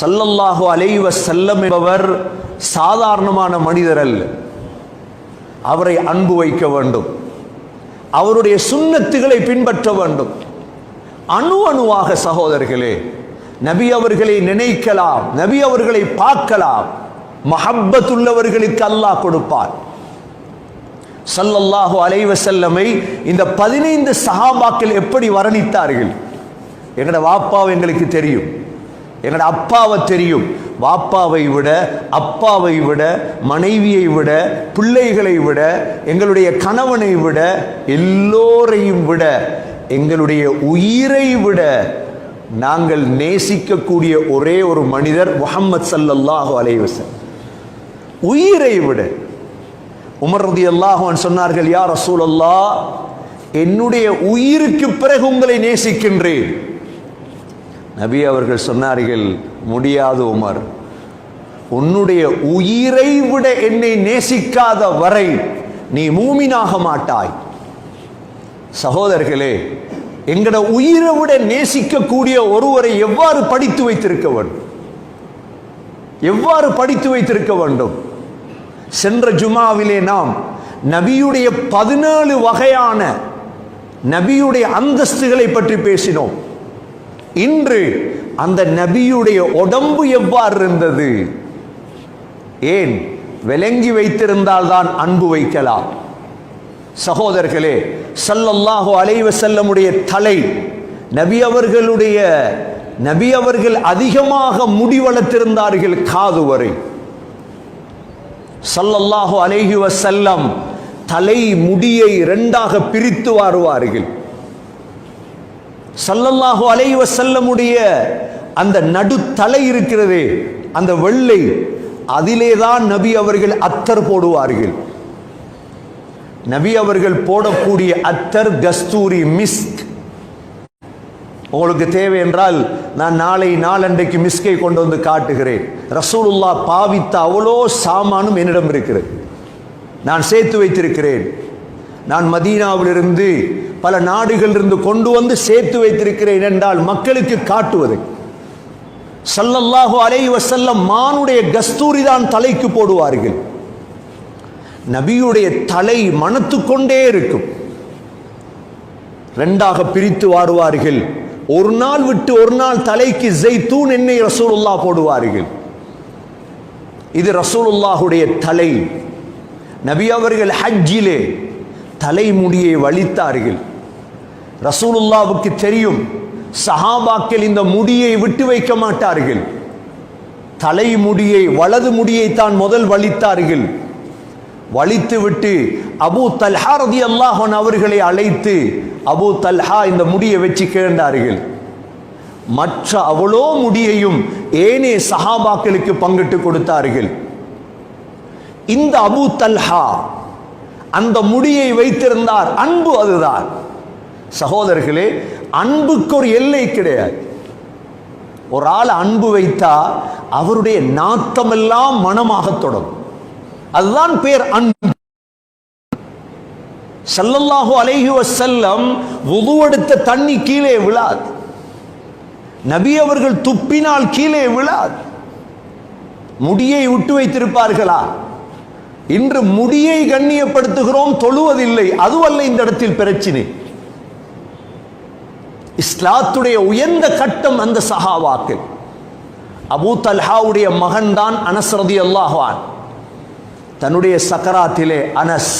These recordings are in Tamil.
சல்லல்லாஹு அலைவ செல்லம் என்பவர் சாதாரணமான மனிதர் அல்ல. அவரை அன்பு வைக்க வேண்டும். அவருடைய சுண்ணத்துகளை பின்பற்ற வேண்டும். அணு அணுவாக சகோதரர்களே நபி அவர்களை நினைக்கலாம் நபி அவர்களை பார்க்கலாம். மஹப்பத்துள்ளவர்களுக்கு அல்லாஹ் கொடுப்பார். சல்லல்லாஹு அலைவ செல்லமை இந்த பதினைந்து சஹாபாக்கள் எப்படி வர்ணித்தார்கள்? எங்களோட வாப்பாவை எங்களுக்கு தெரியும். என்னோட அப்பாவை தெரியும். வாப்பாவை விட அப்பாவை விட மனைவியை விட பிள்ளைகளை விட எங்களுடைய கணவனை விட எல்லோரையும் விட எங்களுடைய உயிரை விட நாங்கள் நேசிக்கக்கூடிய ஒரே ஒரு மனிதர் முகமது சல்லல்லாஹு அலைவசன் உயிரை விட. உமர் ரதி அல்லாஹான் சொன்னார்கள் யார் ரசூல் அல்லா என்னுடைய உயிருக்கு பிறகு உங்களை நேசிக்கின்றேன். நபி அவர்கள் சொன்னார்கள் முடியாது உமர். உன்னுடைய உயிரை விட என்னை நேசிக்காத வரை நீ மூமினாக மாட்டாய். சகோதரர்களே எங்கட உயிரை விட நேசிக்கக்கூடிய ஒருவரை எவ்வாறு படித்து வைத்திருக்க வேண்டும்? எவ்வாறு படித்து வைத்திருக்க வேண்டும்? சென்ற ஜுமாவிலே நாம் நபியுடைய பதினேழு வகையான நபியுடைய அந்தஸ்துகளை பற்றி பேசினோம். இன்று அந்த நபியுடைய உடம்பு எவ்வாறு இருந்தது? ஏன் விளங்கி வைத்திருந்தால் தான் அன்பு வைக்கலாம்? சகோதரர்களே சல்லல்லாஹு அலைவ செல்லமுடைய தலை நபி அவர்களுடைய நபி அவர்கள் அதிகமாக முடி வளர்த்திருந்தார்கள் காது வரை. சல்லல்லாஹு அலைஹி வசல்லம் தலை முடியை இரண்டாக பிரித்து வாருவார்கள். சல்லல்லாஹு அலைவ செல்லமுடைய அந்த நடுத்தலை இருக்கிறது இருக்கிறதே அந்த வெள்ளை அதிலே தான் நபி அவர்கள் அத்தர் போடுவார்கள். நபி அவர்கள் போடக்கூடிய அத்தர் கஸ்தூரி மிஸ்க். உங்களுக்கு தேவை என்றால் நான் நாளை நாளண்டைக்கு மிஸ்கை கொண்டு வந்து காட்டுகிறேன். ரசூலுல்லா பாவித்த அவ்வளோ சாமானும் என்னிடம் இருக்கிறது. நான் சேர்த்து வைத்திருக்கிறேன். நான் மதீனாவிலிருந்து பல நாடுகளிலிருந்து கொண்டு வந்து சேர்த்து வைத்திருக்கிறேன் என்றால் மக்களுக்கு காட்டுவது. சல்லல்லாஹு அலை வசல்லம் மானுடைய கஸ்தூரி தான் தலைக்கு போடுவார்கள். நபியுடைய தலை மனத்து கொண்டே இருக்கும். ரெண்டாக பிரித்து வாடுவார்கள் ஒரு நாள் விட்டு ஒரு நாள் தலைக்கு ஜெய்தூன் எண்ணெய் ரசூலுல்லா போடுவார்கள். இது ரசூலுல்லாஹுடைய தலை. நபி அவர்கள் ஹஜ்ஜிலே தலைமுடியை வலித்தார்கள். ரசூலுல்லாவுக்கு தெரியும். சஹாபாக்கள் இந்த முடியை விட்டு வைக்க மாட்டார்கள். தலைமுடியை வலது முடியை தான் முதல் வலித்தார்கள். வலித்து விட்டு அபு தல்ஹா ரதி அல்லாஹன் அவர்களை அழைத்து அபு தல்ஹா இந்த முடியை வச்சு கேண்டார்கள் மற்ற அவ்வளோ முடியையும் ஏனே சஹாபாக்களுக்கு பங்கிட்டு கொடுத்தார்கள். இந்த அபு தல்ஹா அந்த முடியை வைத்திருந்தார். அன்பு அதுதான். சகோதரர்களே அன்புக்கு ஒரு எல்லை கிடையாது. ஒரு ஆள் அன்பு வைத்தா அவருடைய நாத்தமெல்லாம் மனமாக தொடரும் அதுதான் பேர் அன்பு. சல்லல்லாஹு அலைஹி வசல்லம் உதுவெடுத்த தண்ணி கீழே விழாது. நபி அவர்கள் துப்பினால் கீழே விழாது. முடியை விட்டு வைத்திருப்பார்களா? இன்று முடியை கண்ணியப்படுத்துகிறோம் தொழுவதில்லை. அதுவல்ல இந்த இடத்தில் பிரச்சினை. இஸ்லாத்துடைய உயர்ந்த கட்டம் அந்த சஹாவாக்கள் அபூ தல்ஹாவுடைய மகன் தான் அனஸ்ரதி அல்லாஹான் தன்னுடைய சக்கராத்திலே அனஸ்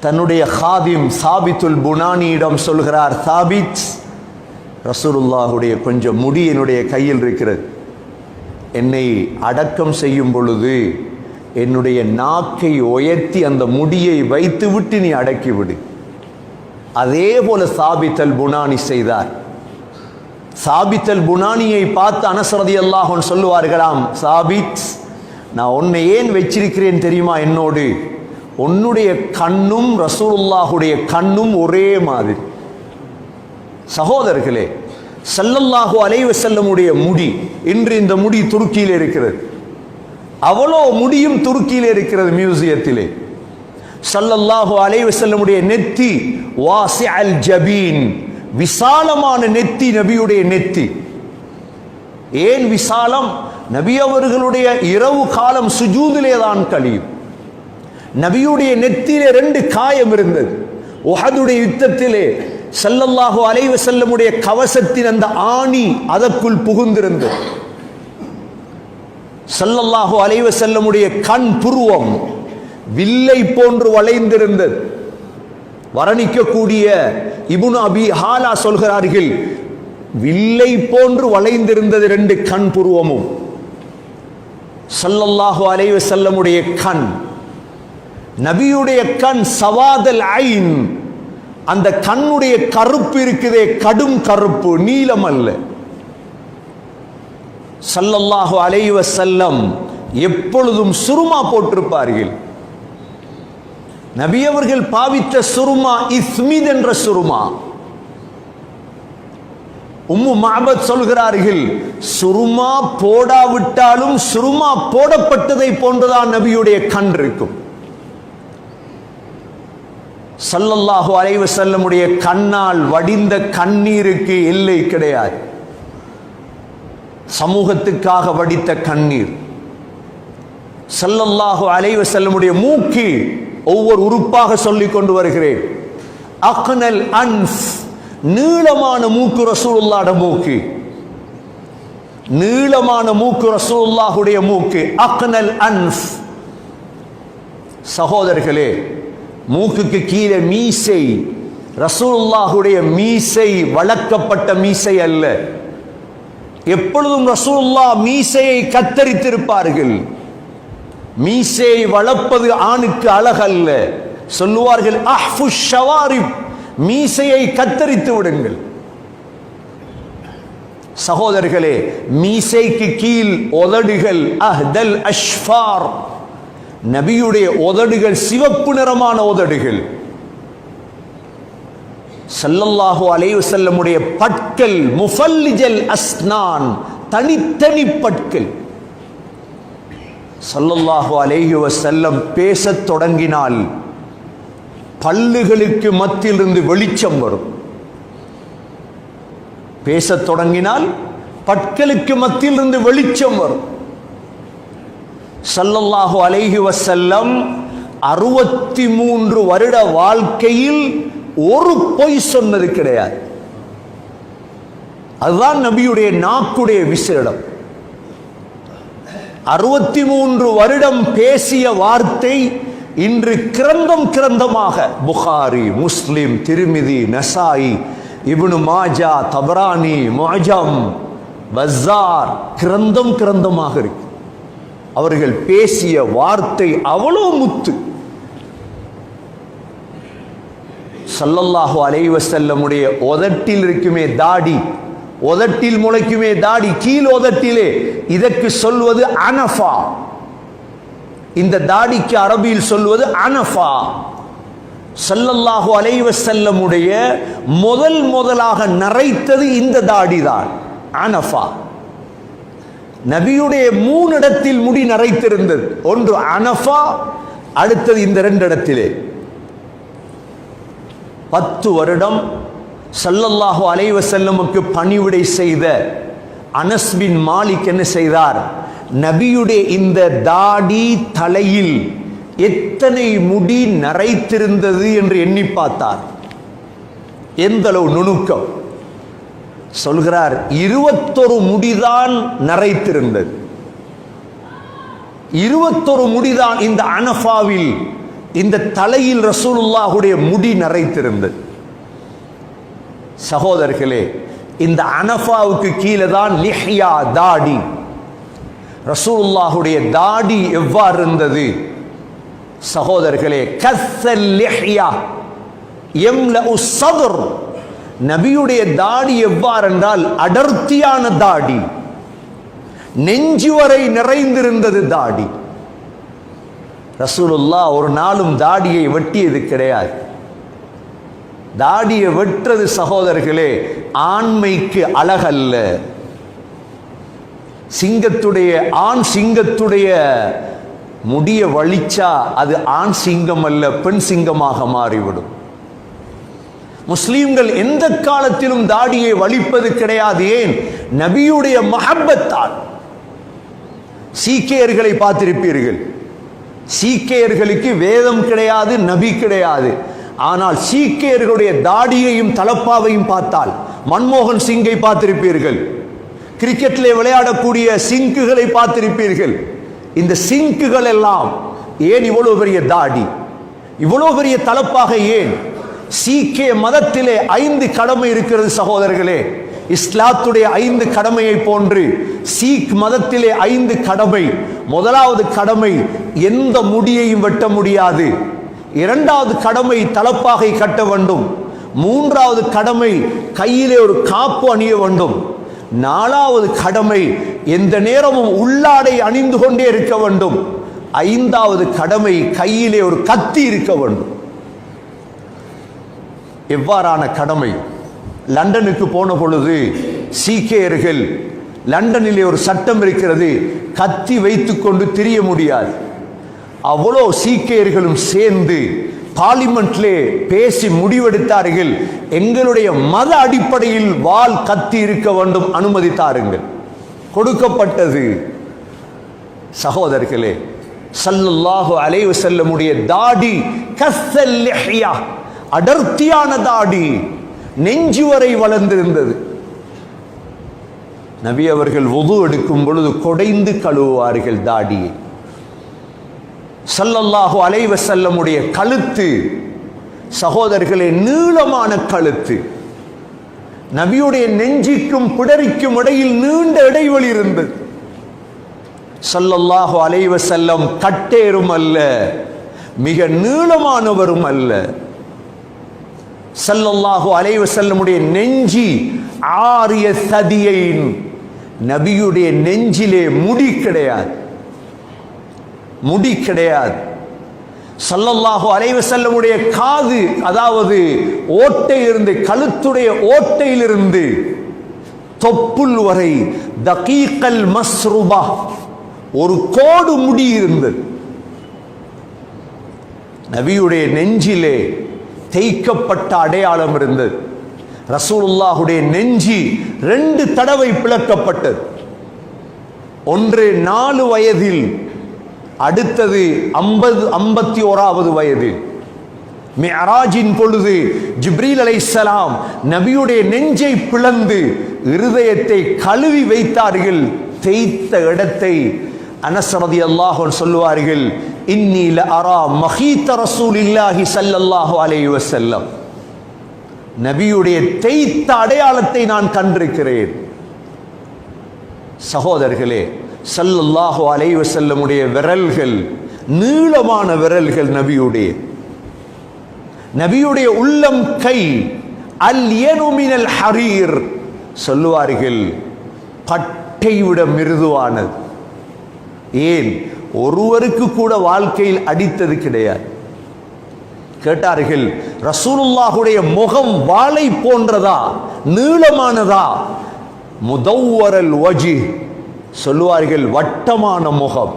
தன்னுடைய ஹாதிம் சாபித்துல் புனானியிடம் சொல்கிறார் சாபித் ரசூலுல்லாஹுடைய கொஞ்சம் முடி என்னுடைய கையில் இருக்கிறது. என்னை அடக்கம் செய்யும் பொழுது என்னுடைய நாக்கை உயர்த்தி அந்த முடியை வைத்து விட்டு நீ அடக்கிவிடு. அதே போல சாபித்தல் புனானி செய்தார். சாபித்தல் புனானியை பார்த்து அனசரதி அல்லாஹன் சொல்லுவார்களாம் சாபித் நான் உன்னை ஏன் வச்சிருக்கிறேன் தெரியுமா என்னோடு? உன்னுடைய கண்ணும் ரசூலுல்லாஹுடைய கண்ணும் ஒரே மாதிரி. சகோதரர்களே சல்லல்லாஹு அலைவ செல்லமுடைய முடி இன்று இந்த முடி துருக்கியில் இருக்கிறது. அவ்வளோ முடியும் துருக்கியில் இருக்கிறது மியூசியத்திலே. சல்லல்லாஹு அலைவ செல்லமுடைய நெத்தி வாசி அல் ஜபீன். விசாலமான நெத்தி நபியுடைய நெத்தி. ஏன் விசாலம்? நபி அவர்களுடைய இரவு காலம் சுஜூதிலே தான் கழியும். நபியுடைய நெத்தியிலே ரெண்டு காயம் இருந்தது. உஹதுடைய யுத்தத்திலே ஸல்லல்லாஹு அலைஹி வஸல்லமுடைய கவசத்தின் அந்த ஆணி அதற்குள் புகுந்திருந்தது. ஸல்லல்லாஹு அலைஹி செல்லமுடைய கண் புருவம் வில்லை போன்று வளைந்திருந்தது. வரணிக்கக்கூடிய இபுன் அபி ஹாலா சொல்கிறார்கள் வில்லை போன்று வளைந்திருந்தது ரெண்டு கண் புருவமும். சல்லல்லாஹு அலைவ செல்லமுடைய கண் நபியுடைய கண் சவாதல் ஐன். அந்த கண்ணுடைய கருப்பு இருக்குதே கடும் கருப்பு நீலம் அல்ல. சல்லல்லாஹு அலைவ செல்லம் எப்பொழுதும் சுருமா போட்டிருப்பார்கள். நபியவர்கள் பாவித்த சுருமா இஸ்மித் என்ற சுருமா. உம்மு மாபத் சொல்கிறார்கள் சுருமா போடாவிட்டாலும் சுருமா போடப்பட்டதை போன்றுதான் நபியுடைய கண் இருக்கும். சல்லல்லாஹு அலைவு செல்லமுடைய கண்ணால் வடிந்த கண்ணீருக்கு எல்லை கிடையாது. சமூகத்துக்காக வடித்த கண்ணீர். சல்லல்லாஹு அலைவு செல்லமுடைய மூக்கு ஒவ்வொரு உறுப்பாக சொல்லிக் கொண்டு வருகிறேன். அக்னல் அன்ஃப் நீளமான மூக்கு ரசூலுல்லாட மூக்கு. நீளமான மூக்கு ரசூலுல்லாஹுடைய மூக்கு அக்னல் அன்ஃப். சகோதரர்களே மூக்குக்கு கீழே மீசை ரசூலுல்லாஹுடைய மீசை வளர்க்கப்பட்ட மீசை அல்ல. எப்பொழுதும் ரசூலுல்லா மீசையை கத்தரித்திருப்பார்கள். மீசையை வளர்ப்பது ஆணுக்கு அழகல்ல. சொல்லுவார்கள் அஹ்ஃபு ஷவாரிப். மீசையை கத்தரித்து விடுங்கள். சகோதரர்களே மீசைக்கு கீழ் உதடுகள் அஹ்தல் அஷ்ஃபார். நபியுடைய உதடுகள் சிவப்பு நிறமான உதடுகள். சல்லல்லாஹு அலைவு செல்லமுடைய பற்கள் முஃபல்லிஜல் அஸ்னான். தனித்தனி பற்கள். சல்லல்லாஹு அலேஹி வசல்லம் பேசத் தொடங்கினால் பல்லுகளுக்கு மத்தியிலிருந்து வெளிச்சம் வரும். பேசத் தொடங்கினால் பற்களுக்கு மத்தியிலிருந்து வெளிச்சம் வரும். சல்லல்லாஹு அலைஹி வசல்லம் அறுபத்தி மூன்று வருட வாழ்க்கையில் ஒரு பொய் சொன்னது கிடையாது. அதுதான் நபியுடைய நாக்குடைய விசேடம். அறுபத்தி மூன்று வருடம் பேசிய வார்த்தை இன்று கிரந்தம் கிரந்தமாக புகாரி முஸ்லிம் திருமிதி நசாயி இவனு மாஜா தபரானி மாஜம் பஸார் கிரந்தம் கிரந்தமாக இருக்கு. அவர்கள் பேசிய வார்த்தை அவ்வளோ முத்து. சல்லல்லாஹு அலைவசல்லமுடைய உதட்டில் இருக்குமே தாடி. உதட்டில் முளைக்குமே தாடி கீழ் உதட்டிலே இதற்கு சொல்வது அனஃபா. இந்த தாடிக்கு அரபியில் சொல்வது அனஃபா. சல்லல்லாஹு அலைவ செல்லமுடைய முதல் முதலாக நரைத்தது இந்த தாடிதான். அனஃபா. நபியுடைய மூணு இடத்தில் முடி நரைத்திருந்தது. ஒன்று அனஃபா அடுத்தது இந்த ரெண்டு இடத்திலே பத்து வருடம் சல்லல்லாஹு அலைவ செல்லமுக்கு பணிவிடை செய்த அனஸ்பின் மாலிக் என்ன செய்தார்? நபியுடைய இந்த தாடி தலையில் எத்தனை முடி நரைத்திருந்தது என்று எண்ணி பார்த்தார். எந்த அளவு நுணுக்கம்? சொல்கிறார் இருபத்தொரு முடிதான் நரைத்திருந்தது. இருபத்தொரு முடிதான் இந்த அனஃபாவில் இந்த தலையில் ரசூலுல்லாஹுடைய முடி நரைத்திருந்தது. சகோதரர்களே இந்த அனஃபாவுக்கு கீழே தான் லிஹ்யா தாடி. ரசூல்லாஹுடைய தாடி எவ்வாறு இருந்தது? சகோதரர்களே கஸ்ஸல் லிஹ்யா எம்ல உசதுர் நபியுடைய தாடி எவ்வாறு என்றால் அடர்த்தியான தாடி. நெஞ்சு வரை நிறைந்திருந்தது தாடி. ரசூலுல்லா ஒரு நாளும் தாடியை வெட்டியது கிடையாது. தாடியை வெட்டுறது சகோதரர்களே ஆண்மைக்கு அழகல்ல. சிங்கத்துடைய ஆண் சிங்கத்துடைய முடிய வலிச்சா அது ஆண் சிங்கம் அல்ல பெண் சிங்கமாக மாறிவிடும். முஸ்லீம்கள் எந்த காலத்திலும் தாடியை வலிப்பது கிடையாது. ஏன்? நபியுடைய மஹப்பத்தால். சீக்கியர்களை பார்த்திருப்பீர்கள். சீக்கியர்களுக்கு வேதம் கிடையாது நபி கிடையாது. ஆனால் சீக்கியர்களுடைய தாடியையும் தலப்பாவையும் பார்த்தால் மன்மோகன் சிங்கை பார்த்திருப்பீர்கள். கிரிக்கெட்டில் விளையாடக்கூடிய சிங்குகளை பார்த்திருப்பீர்கள். இந்த சிங்குகள் எல்லாம் ஏன் இவ்வளவு பெரிய தாடி? இவ்வளவு பெரிய தலப்பாக ஏன்? சீக்கிய மதத்திலே ஐந்து கடமை இருக்கிறது சகோதரர்களே. இஸ்லாத்துடைய ஐந்து கடமையை போன்று சீக் மதத்திலே ஐந்து கடமை. முதலாவது கடமை எந்த முடியையும் வெட்ட முடியாது. இரண்டாவது கடமை தலப்பாகை கட்ட வேண்டும். மூன்றாவது கடமை கையிலே ஒரு காப்பு அணிய வேண்டும். நாலாவது கடமை எந்த நேரமும் உள்ளாடை அணிந்து கொண்டே இருக்க வேண்டும். ஐந்தாவது கடமை கையிலே ஒரு கத்தி இருக்க வேண்டும். எவ்வாறான கடமை? லண்டனுக்கு போன பொழுது சீக்கியர்கள் லண்டனிலே ஒரு சட்டம் இருக்கிறது. கத்தி வைத்துக்கொண்டு திரிய முடியாது. அவ்வளோ சீக்கியர்களும் சேர்ந்து பார்லிமெண்ட்லே பேசி முடிவெடுத்தார்கள். எங்களுடைய மத அடிப்படையில் வால் கத்தி இருக்க வேண்டும் அனுமதித்தாருங்கள். கொடுக்கப்பட்டது. சகோதரர்களே சல்லல்லாஹு அலைவு செல்லமுடைய தாடி கஸ்தல்யா அடர்த்தியான தாடி நெஞ்சு வரை வளர்ந்திருந்தது. நபி அவர்கள் ஒது எடுக்கும் பொழுது கொடைந்து கழுவுவார்கள் தாடியை. சல்லல்லாஹு அலைவ செல்லமுடைய கழுத்து சகோதரர்களே நீளமான கழுத்து. நபியுடைய நெஞ்சிக்கும் பிடரிக்கும் இடையில் நீண்ட இடைவெளி இருந்தது. சல்லல்லாஹு அலைவ செல்லம் கட்டேரும் அல்ல மிக நீளமானவரும் அல்ல. சல்லல்லாஹு அலைவ செல்லமுடைய நெஞ்சி ஆரிய சதியின் நபியுடைய நெஞ்சிலே முடி கிடையாது. முடி கிடையாது. சல்லல்லாஹோ அலைவு செல்லமுடைய காது அதாவது ஓட்டை இருந்து கழுத்துடைய ஓட்டையிலிருந்து தொப்புள் வரை தகீக்கல் மஸ்ருபா ஒரு கோடு முடி இருந்தது. நபியுடைய நெஞ்சிலே தேய்க்கப்பட்ட அடையாளம் இருந்தது. ரசூலுல்லாஹுடைய நெஞ்சி ரெண்டு தடவை பிளக்கப்பட்டது. ஒன்று நாலு வயதில் அடுத்தது ஐம்பது ஐம்பத்தி ஓராவது வயது. மிஅராஜின் பொழுது ஜிப்ரீல் அலைஹிஸ்ஸலாம் நபியுடைய நெஞ்சை பிளந்து இருதயத்தை கழுவி வைத்தார்கள். தேய்த்த இடத்தை அனசரதி அல்லாஹ் சொல்லுவார்கள் இன்னில அரா மஹீத்த ரசூலில்லாஹி ஸல்லல்லாஹு அலைஹி செல்லம் நபியுடைய தேய்த்த அடையாளத்தை நான் கண்டிருக்கிறேன். சகோதரர்களே சல்லல்லாஹு அலைவ செல்லமுடைய விரல்கள் நீளமான விரல்கள் நபியுடைய. நபியுடைய உள்ளம் கை அல் ஏனுமினல் ஹரீர் சொல்லுவார்கள் பட்டை விட மிருதுவானது. ஏன்? ஒருவருக்கு கூட வாழ்க்கையில் அடித்தது கிடையாது. கேட்டார்கள் ரசூலுல்லாஹுடைய முகம் வாளை போன்றதா நீளமானதா? முதவ்வரல் வஜி சொல்லுவார்கள் வட்டமான முகம்.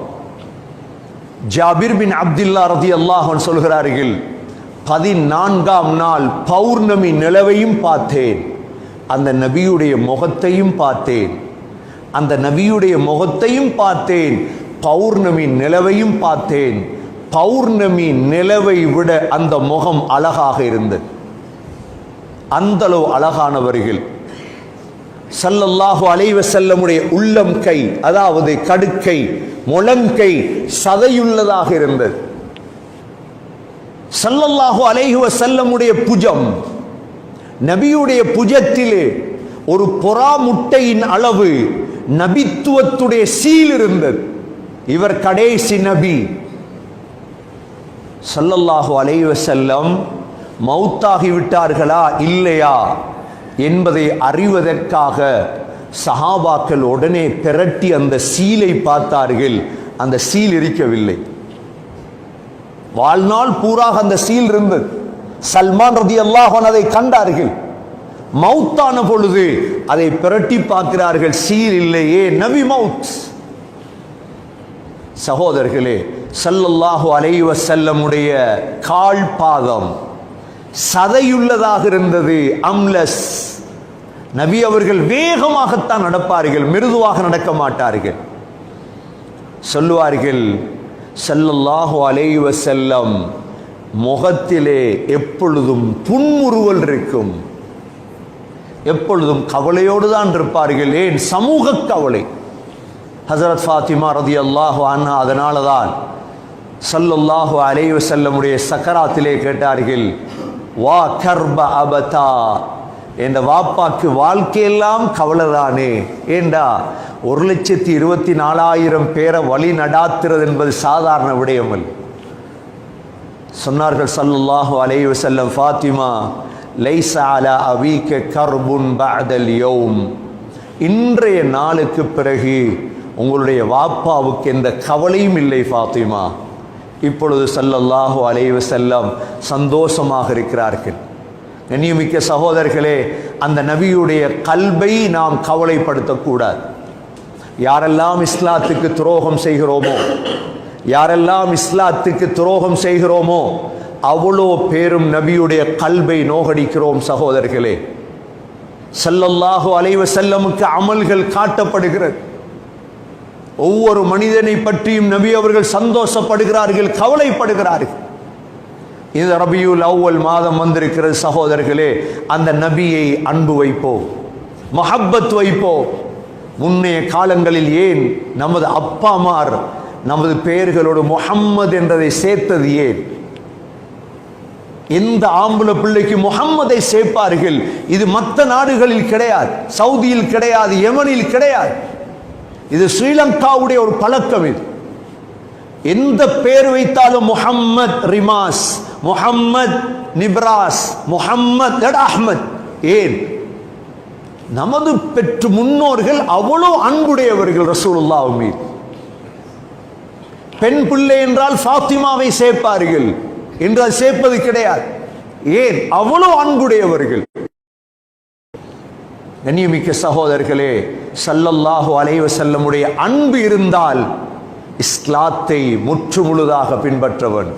ஜாபிர் பின் அப்துல்லா ரதி அல்லாஹன் சொல்கிறார்கள் பதினான்காம் நாள் பௌர்ணமி நிலவையும் பார்த்தேன் அந்த நபியுடைய முகத்தையும் பார்த்தேன் அந்த நபியுடைய முகத்தையும் பார்த்தேன் பௌர்ணமி நிலவையும் பார்த்தேன் பௌர்ணமி நிலவை விட அந்த முகம் அழகாக இருந்தது. அந்தளவு அழகானவர்கள் சல்லல்லாஹு அலைவ செல்லமுடைய உள்ளம் கை அதாவது கடுக்கை முழங்கை சதையுள்ளதாக இருந்தது. சல்லல்லாஹு அலைஹுவ செல்லமுடைய புஜம் நபியுடைய புஜத்திலே ஒரு புறா முட்டையின் அளவு நபித்துவத்துடைய சீல் இருந்தது. இவர் கடைசி நபி. சல்லல்லாஹு அலைவ செல்லம் மௌத்தாகி விட்டார்களா? இல்லையா? என்பதை அறிவதற்காக சஹாபாக்கள் உடனே திரட்டி அந்த சீலை பார்த்தார்கள். அந்த சீல் இருக்கவில்லை வாழ்நாள் பூராக அந்த சீல் இருந்தது. சல்மான் ரதி அல்லாஹன் அதை கண்டார்கள். மவுத்தான பொழுது அதை பிரட்டி பார்க்கிறார்கள். சீல் இல்லையே நபி மவுத் சகோதரர்களே சல்லல்லாஹு அலைவ செல்லமுடைய கால் பாதம் சதையுள்ளதாக இருந்தது அம்லஸ். நபி அவர்கள் வேகமாகத்தான் நடப்பார்கள் மிருதுவாக நடக்க மாட்டார்கள். சொல்லுவார்கள் ஸல்லல்லாஹு அலைவ செல்லம் முகத்திலே எப்பொழுதும் புன்முறுவல் இருக்கும். எப்பொழுதும் கவலையோடு தான் இருப்பார்கள். ஏன்? சமூக கவலை. ஹசரத் ஃபாத்திமா ரதி அல்லாஹு அண்ணா அதனால தான் சல்லல்லாஹு அலைவ செல்லமுடைய சக்கராத்திலே கேட்டார்கள் வா கர்ப அபதா. என்ற வாப்பாக்கு வாழ்க்கையெல்லாம் கவலைதானே? ஏண்டா? ஒரு லட்சத்தி இருபத்தி நாலாயிரம் பேரை வழி நடாத்துறது என்பது சாதாரண விடயமல் சொன்னார்கள் சல்லுல்லாஹு அலைவு செல்லம் ஃபாத்திமா லைஸ அலா அபீக்க கர்புன் பஅதல் யோம். இன்றைய நாளுக்கு பிறகு உங்களுடைய வாப்பாவுக்கு எந்த கவலையும் இல்லை ஃபாத்திமா. இப்பொழுது சல்லல்லாஹு அலைவ செல்லம் சந்தோஷமாக இருக்கிறார்கள். கண்ணியமிக்க சகோதரர்களே அந்த நபியுடைய கல்வை நாம் கவலைப்படுத்தக்கூடாது. யாரெல்லாம் இஸ்லாத்துக்கு துரோகம் செய்கிறோமோ யாரெல்லாம் இஸ்லாத்துக்கு துரோகம் செய்கிறோமோ அவ்வளோ பேரும் நபியுடைய கல்வை நோகடிக்கிறோம் சகோதரர்களே. செல்லல்லாஹோ அலைவ செல்லமுக்கு அமல்கள் காட்டப்படுகிறது. ஒவ்வொரு மனிதனை பற்றியும் நபி அவர்கள் சந்தோஷப்படுகிறார்கள் கவலைப்படுகிறார்கள். இந்த ரபியுல் அவ்வல் மாதம் வந்திருக்கிற சகோதரர்களே அந்த நபியை அன்பு வைப்போம் மஹப்பத் வைப்போம் முன்னைய காலங்களில் ஏன் நமது அப்பாமார் நமது பெயர்களோடு முகம்மது என்றதை சேர்த்தது ஏன்? எந்த ஆம்பளை பிள்ளைக்கு முகம்மதை சேர்ப்பார்கள்? இது மற்ற நாடுகளில் கிடையாது சவுதியில் கிடையாது யமனில் கிடையாது. இது ஸ்ரீலங்காவுடைய ஒரு பழக்கம் இது. எந்த பேர் வைத்தாலும் முஹம்மத் ரிமாஸ் முஹம்மத் நிப்ராஸ் முஹம்மத் அஹ்மத். ஏன்? நமது பெற்று முன்னோர்கள் அவ்வளோ அன்புடையவர்கள் ரசூலுல்லா மீது. பெண் பிள்ளை என்றால் ஃபாத்திமாவை சேர்ப்பார்கள். என்று சேர்ப்பது கிடையாது. ஏன்? அவ்வளோ அன்புடையவர்கள். கண்ணியமிக்க சகோதரர்களே சல்லல்லாஹு அலைவ செல்லமுடைய அன்பு இருந்தால் இஸ்லாத்தை முற்று முழுதாக பின்பற்றவன்.